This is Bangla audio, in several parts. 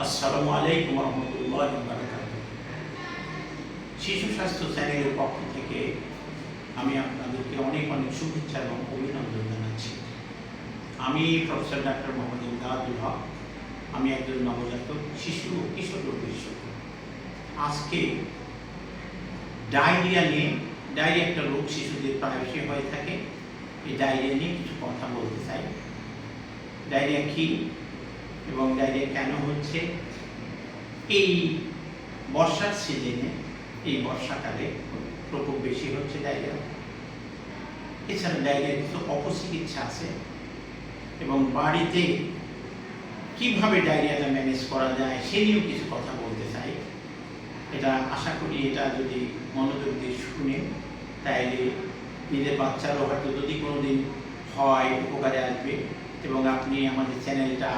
আসসালামু আলাইকুম রহমতুল্লাহ শিশু স্বাস্থ্য চ্যানেলের পক্ষ থেকে আমি আপনাদেরকে অনেক অনেক শুভেচ্ছা এবং অভিনন্দন জানাচ্ছি। আমি প্রফেসর ডাক্তার মোহাম্মদ ইমদাদুল হক। আমি একজন নবজাতক শিশু ও কিশোর রোগ বিশেষজ্ঞ। আজকে ডায়রিয়া নিয়ে, ডায়রিয়া একটা রোগ শিশুদের প্রায়শই হয়ে থাকে। এই ডায়রিয়া নিয়ে কিছু কথা বলতে চাই। ডায়রিয়া কী? এবং ডায়রিয়া কেন হচ্ছে? এই বর্ষার সিজনে এই বর্ষাকালে প্রকোপ বেশি হচ্ছে ডায়রিয়া। এছাড়া ডায়রিয়ার কিছু অপচিকিৎসা আছে। এবং বাড়িতে কীভাবে ডায়রিয়াটা ম্যানেজ করা যায়, সে নিয়েও কিছু কথা বলতে চাই। এটা আশা করি এটা যদি মনোযোগ দিয়ে শুনে, তাইলে নিজের বাচ্চারও হয়তো যদি কোনো দিন হয়, উপকারে আসবে। এবং আপনি আমাদের চ্যানেলটা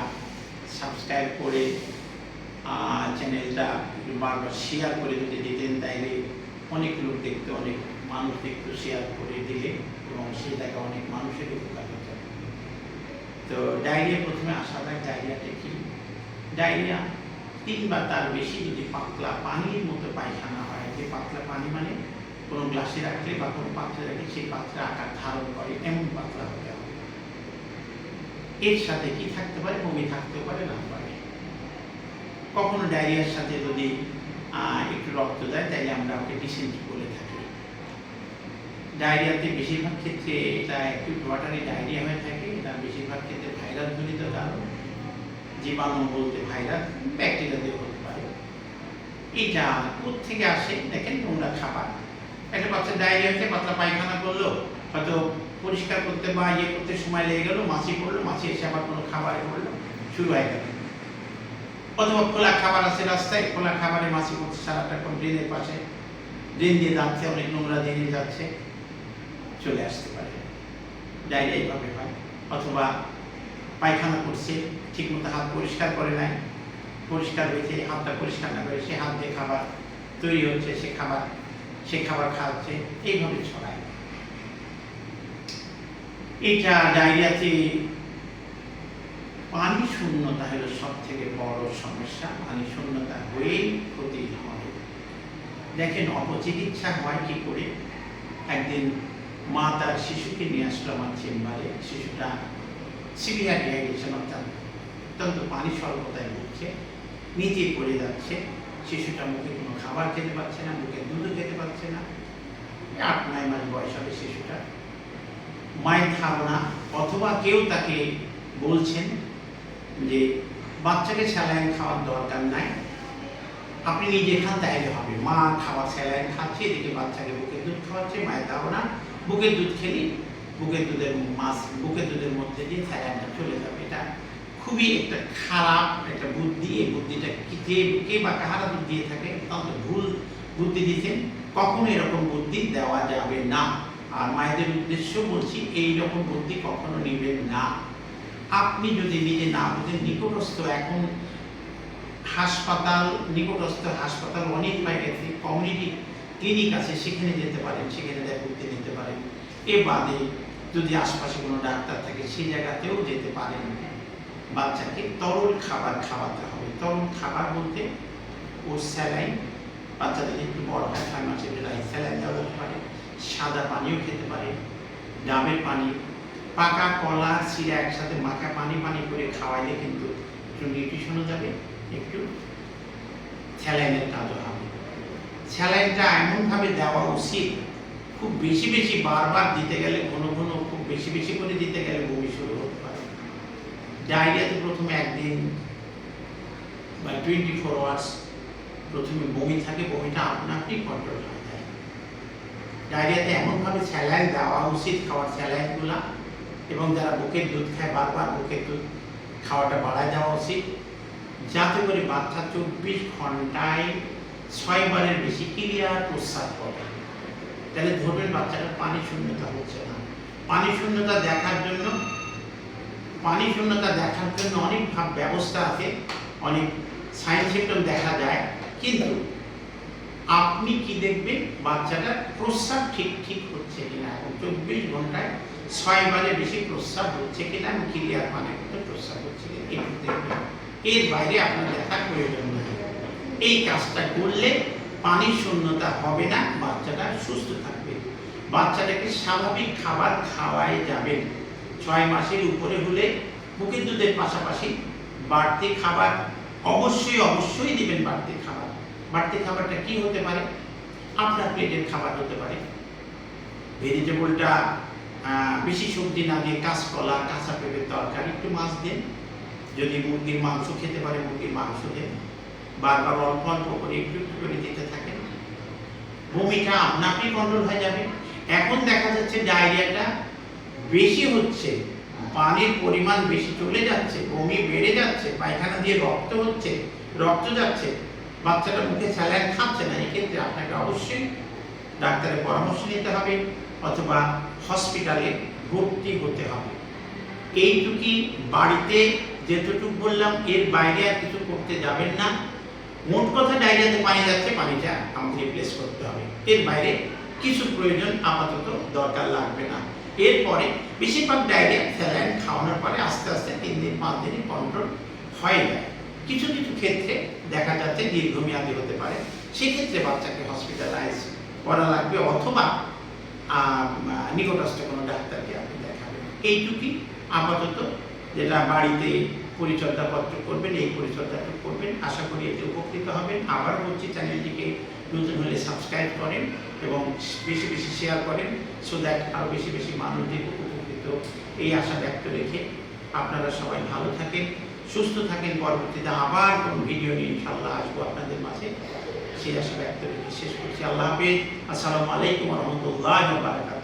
সাবস্ক্রাইব করে চ্যানেলটা বারবার শেয়ার করে যদি দিতেন তাইলে অনেক লোক দেখতে, অনেক মানুষ দেখতে শেয়ার করে দিলে এবং সেটাকে অনেক মানুষের উপকার হতে। তো ডায়রিয়া প্রথমে আসা যায় ডায়রিয়াটা কি? ডায়রিয়া তিন বা তার বেশি যদি পাতলা পানির মতো পায়খানা হয়, যে পাতলা পানি মানে কোনো গ্লাসে রাখলে বা কোনো পাত্রে রাখলে সেই পাত্রে আকার ধারণ করে, এমন পাতলা হতে এর সাথে কি থাকতে পারে বমি থাকতে পারে, না পারে? কখনো ডায়রিয়ার সাথে যদি একটু রক্ত দেয়, তাইলে আমরা ওকে ডিসেন্ট্রি বলে থাকি। ডায়রিয়াতে বেশিরভাগ ক্ষেত্রে এটা অ্যাকিউট ওয়াটারে ডায়রিয়া হয়ে থাকে, এটা বেশিরভাগ ক্ষেত্রে ভাইরাস জনিত কারণ। জীবাণু বলতে ভাইরাস ব্যাকটেরিয়া দিয়ে হতে পারে। এটা থেকে আসে? দেখেন নোংরা খাবার। একটা বাচ্চা ডায়রিয়া হচ্ছে পাতলা পায়খানা করল, হয়তো পরিষ্কার করতে বা ইয়ে করতে সময় লেগে গেলো মাছি পড়ল মাছি এসে আবার কোনো খাবারে পড়ল শুরু হয়ে গেল। অথবা খোলা খাবার আছে রাস্তায়, খোলা খাবারে মাছি পড়ছে সারাটা কোন ড্রেনের পাশে, ড্রেন দিয়ে যাচ্ছে, অনেক নোংরা দিয়ে যাচ্ছে। চলে আসতে পারে। ডায়রিয়া এইভাবে হয়। অথবা পায়খানা করছে, ঠিকমতো হাত পরিষ্কার করে নাই, পরিষ্কার হয়েছে হাতটা পরিষ্কার না করে সে হাত দিয়ে খাবার তৈরি হচ্ছে, সে খাবার সে খাবার খাওয়াচ্ছে এইভাবে ছড়ায়। এটা ডায়রিয়াতে পানি শূন্যতা হলো সব থেকে বড় সমস্যা। পানি শূন্যতা হয়েই ক্ষতি হয়। দেখেন, অপচিকিৎসা হয় কি করে? একদিন মা তার শিশুকে নিয়ে আসলো আমার চেম্বারে। শিশুটা সিভিয়ার হয়ে গেছে অর্থাৎ অত্যন্ত পানি স্বল্পতায় ভুগছে, নিচে পড়ে যাচ্ছে। শিশুটা মুখে কোনো খাবার খেতে পারছে না, মুখে দুধও খেতে পারছে না। আট নয় মাস বয়স হবে শিশুটা মায়ের ধারণা অথবা কেউ তাকে বলছেন যে বাচ্চাকে স্যালাইন খাওয়ার দরকার নাই। আপনি নিজে খান তাইলে হবে। মা খাওয়া স্যালাইন খাচ্ছে, এদিকে বাচ্চাকে বুকের দুধ খাওয়াচ্ছে, মায়ের ধারণা। বুকের দুধ খেলি বুকের দুধের মাছ বুকের দুধের মধ্যে দিয়ে স্যালাইনটা চলে যাবে। এটা খুবই একটা খারাপ একটা বুদ্ধি। এই বুদ্ধিটা কি কে বা কাহারা দিয়ে থাকে অত্যন্ত ভুল বুদ্ধি দিচ্ছেন কখনো এরকম বুদ্ধি দেওয়া যাবে না। আর মায়েদের উদ্দেশ্য বলছি, এই রকম বুদ্ধি কখনো নেবেন না। আপনি যদি নিজে না বুঝেন, নিকটস্থ এখন হাসপাতাল, নিকটস্থ হাসপাতাল অনেক গেছে কমিউনিটি ক্লিনিক আছে, সেখানে যেতে পারেন, সেখানে দেখতে নিতে পারেন। এ বাদে যদি আশপাশে কোনো ডাক্তার থাকে সেই জায়গাতেও যেতে পারেন। বাচ্চাকে তরল খাবার খাওয়াতে হবে। তরল খাবার বলতে ও স্যালাইন, বাচ্চাদের একটু বড় হয়, ছয় মাসের স্যালাইন দেওয়া পারে। সাদা পানিও খেতে পারে, ডাবের পানি, পাকা কলা চিরা একসাথে মাখা পানি পানি করে খাওয়াইলে কিন্তু একটু নিউট্রিশনও যাবে, একটু স্যালাইনের কাজও হবে। স্যালাইনটা এমনভাবে দেওয়া উচিত, খুব বেশি বেশি বারবার দিতে গেলে ঘন ঘন খুব বেশি বেশি করে দিতে গেলে বমি শুরু হতে পারে ডায়রিয়াতে প্রথমে একদিন বা টোয়েন্টি ফোর আওয়ার্স প্রথমে বমি থাকে, বমিটা আপনা আপনি কন্ট্রোল হয়ে। ডায়রিয়াতে এমনভাবে স্যালাইন দেওয়া উচিত খাওয়ার স্যালাইনগুলা এবং যারা বুকের দুধ খায় বারবার বুকের দুধ খাওয়াটা বাড়ায় দেওয়া উচিত। যাতে করে বাচ্চা চব্বিশ ঘন্টায় ছয় বারের বেশি ক্লিয়ার প্রস্রাব করে তাহলে ধরবেন বাচ্চাটা পানি শূন্যতা হচ্ছে না। পানি শূন্যতা দেখার জন্য, পানি শূন্যতা দেখার জন্য অনেক ব্যবস্থা আছে, অনেক সাইন সিমটম দেখা যায়। কিন্তু আপনি কি দেখবেন বাচ্চাটা প্রস্রাব ঠিক ঠিক হচ্ছে কিনা? এখন চব্বিশ ঘন্টায় ছয় বারে বেশি প্রস্রাব হচ্ছে কিনা? এবং পানির মতো প্রস্রাব হচ্ছে কিনা দেখবেন। এর বাইরে আপনার দেখার প্রয়োজন নেই। এই কাজটা করলে পানির শূন্যতা হবে না, বাচ্চাটা সুস্থ থাকবে। বাচ্চাটাকে স্বাভাবিক খাবার খাওয়াই যাবে। ছয় মাসের উপরে হলে বুকের দুধের পাশাপাশি বাড়তি খাবার অবশ্যই অবশ্যই দিবেন বাড়তি খাবার। বাড়তি খাবারটা কি হতে পারে? আপনার পেটের খাবার হতে পারে। ভেজিটেবলটা বেশি সবজি না দিয়ে কাঁচকলা, কাঁচা পেঁপের তরকারি, একটু মাছ দিন। যদি মুরগির মাংস খেতে পারে, মুরগির মাংস দেন। বারবার অল্প অল্প করে একটু একটু করে দিতে থাকেন। বমিটা আপনাকেই আপনি কন্ট্রোল হয়ে যাবে। এখন দেখা যাচ্ছে ডায়রিয়াটা বেশি হচ্ছে, পানির পরিমাণ বেশি চলে যাচ্ছে, বমি বেড়ে যাচ্ছে, পায়খানা দিয়ে রক্ত হচ্ছে, রক্ত যাচ্ছে। বাচ্চাটা মুখে স্যালাইন খাচ্ছে না, এক্ষেত্রে আপনাকে অবশ্যই ডাক্তারের পরামর্শ নিতে হবে অথবা হসপিটালে ভর্তি হতে হবে। এইটুকি বাড়িতে যেতটুকু বললাম, এর বাইরে আর কিছু করতে যাবেন না। মোট কথা ডায়রিয়াতে পানি যাচ্ছে, পানিটা আমাকে রিপ্লেস করতে হবে। এর বাইরে কিছু প্রয়োজন আপাতত দরকার লাগবে না। এরপরে বেশিরভাগ ডায়রিয়া স্যালাইন খাওয়ানোর পরে আস্তে আস্তে তিন দিন, পাঁচ দিনে কন্ট্রোল হয়ে যায়। কিছু ক্ষেত্রে দেখা যাচ্ছে দীর্ঘমেয়াদী হতে পারে। সেক্ষেত্রে বাচ্চাকে হসপিটালাইজ করা লাগবে অথবা নিকটস্থ কোনো ডাক্তারকে আপনি দেখাবেন। এইটুকুই আপাতত যেটা বাড়িতে পরিচর্যাপত্র করবেন, এই পরিচর্যাটা করবেন। আশা করি এতে উপকৃত হবেন। আবার বলছি, চ্যানেলটিকে নতুন হলে সাবস্ক্রাইব করেন এবং বেশি বেশি শেয়ার করেন সো দ্যাট আরও বেশি বেশি মানুষদের উপকৃত। এই আশা ব্যক্ত রেখে আপনারা সবাই ভালো থাকেন। সুস্থ থাকেন পরবর্তীতে আবার কোন ভিডিও নিয়ে ইনশাল্লাহ আসব আপনাদের মাঝে। সেই আশা ব্যক্ত শেষ করছি। আল্লাহ হাফিজ। আসসালামু আলাইকুম রহমতুল্লাহ বারাকাত